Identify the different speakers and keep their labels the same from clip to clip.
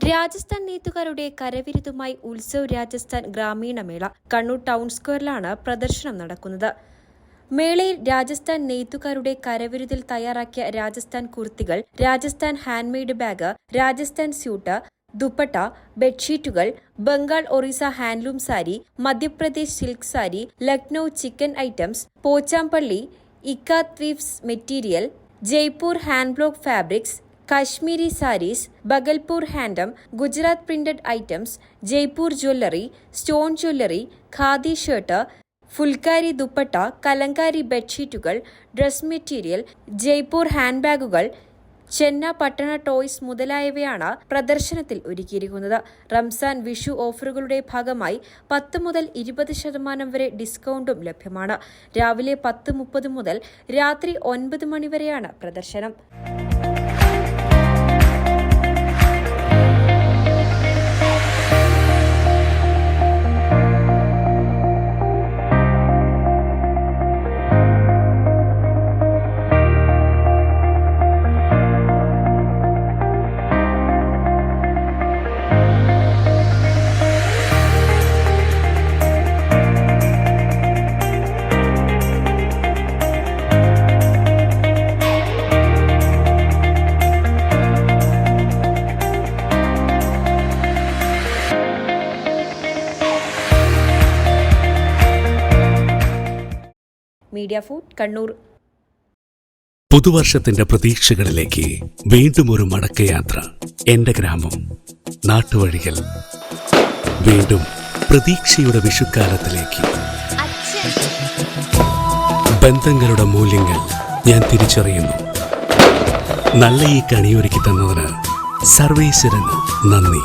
Speaker 1: രാജസ്ഥാൻ നെയ്ത്തുകാരുടെ കരവിരുതുമായി ഉത്സവ് രാജസ്ഥാൻ ഗ്രാമീണ മേള കണ്ണൂർ ടൗൺ സ്ക്വയറിലാണ് പ്രദർശനം നടക്കുന്നത്. മേളയിൽ രാജസ്ഥാൻ നെയ്ത്തുകാരുടെ കരവിരുതിൽ തയ്യാറാക്കിയ Rajasthan കുർത്തികൾ Rajasthan handmade bag Rajasthan suit dupatta ബെഡ്ഷീറ്റുകൾ Bengal Orissa handloom sari Madhya Pradesh silk sari Lucknow chikan items Pochampally ikat weaves material Jaipur hand block fabrics Kashmiri saris Bhagalpur handloom Gujarat printed items Jaipur jewellery stone jewellery khadi shirt phulkari dupatta kalamkari ബെഡ്ഷീറ്റുകൾ dress material Jaipur hand ബാഗുകൾ ചെന്ന പട്ടണ toys മുതലായവയാണ് പ്രദർശനത്തിൽ ഒരുക്കിയിരിക്കുന്നത്. റംസാൻ വിഷു ഓഫറുകളുടെ ഭാഗമായി പത്ത് മുതൽ ഇരുപത് ശതമാനം വരെ ഡിസ്കൗണ്ടും ലഭ്യമാണ്. രാവിലെ പത്ത് മുപ്പത് മുതൽ രാത്രി ഒൻപത് മണിവരെയാണ് പ്രദർശനം. Media food Kannur.
Speaker 2: പുതുവർഷത്തിന്റെ പ്രതീക്ഷകളിലേക്ക് വീണ്ടും ഒരു മടക്കയാത്ര. എന്റെ ഗ്രാമം നാട്ടുവഴികൾ. വീണ്ടും പ്രതീക്ഷയുടെ വിഷുക്കാലത്തിലേക്ക്. ബന്ധങ്ങളുടെ മൂല്യങ്ങൾ ഞാൻ തിരിച്ചറിയുന്നു. നല്ല ഈ കണിയൊരുക്കി തന്നതിന് സർവേശ്വരന് നന്ദി.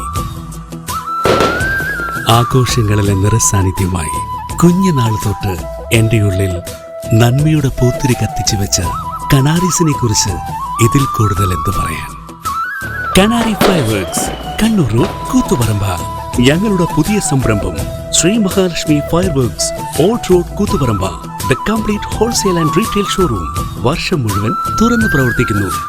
Speaker 2: ആഘോഷങ്ങളിലെ നിറസാന്നിധ്യമായി കുഞ്ഞുനാൾ തൊട്ട് എന്റെ ഉള്ളിൽ നന്മയുടെ പൂത്തിരി കത്തിച്ചു വെച്ച കനാരീസിനെ കുറിച്ച് ഇതിൽ കൂടുതൽ എന്തു പറയാൻ കനാരി ഫയർവർക്സ് കണ്ണൂർ കൂത്തുപറമ്പ. ഞങ്ങളുടെ പുതിയ സംരംഭം Sri Mahalakshmi fireworks old road Koothuparamba. The complete wholesale and retail showroom. വർഷം മുഴുവൻ തുറന്നു പ്രവർത്തിക്കുന്നു.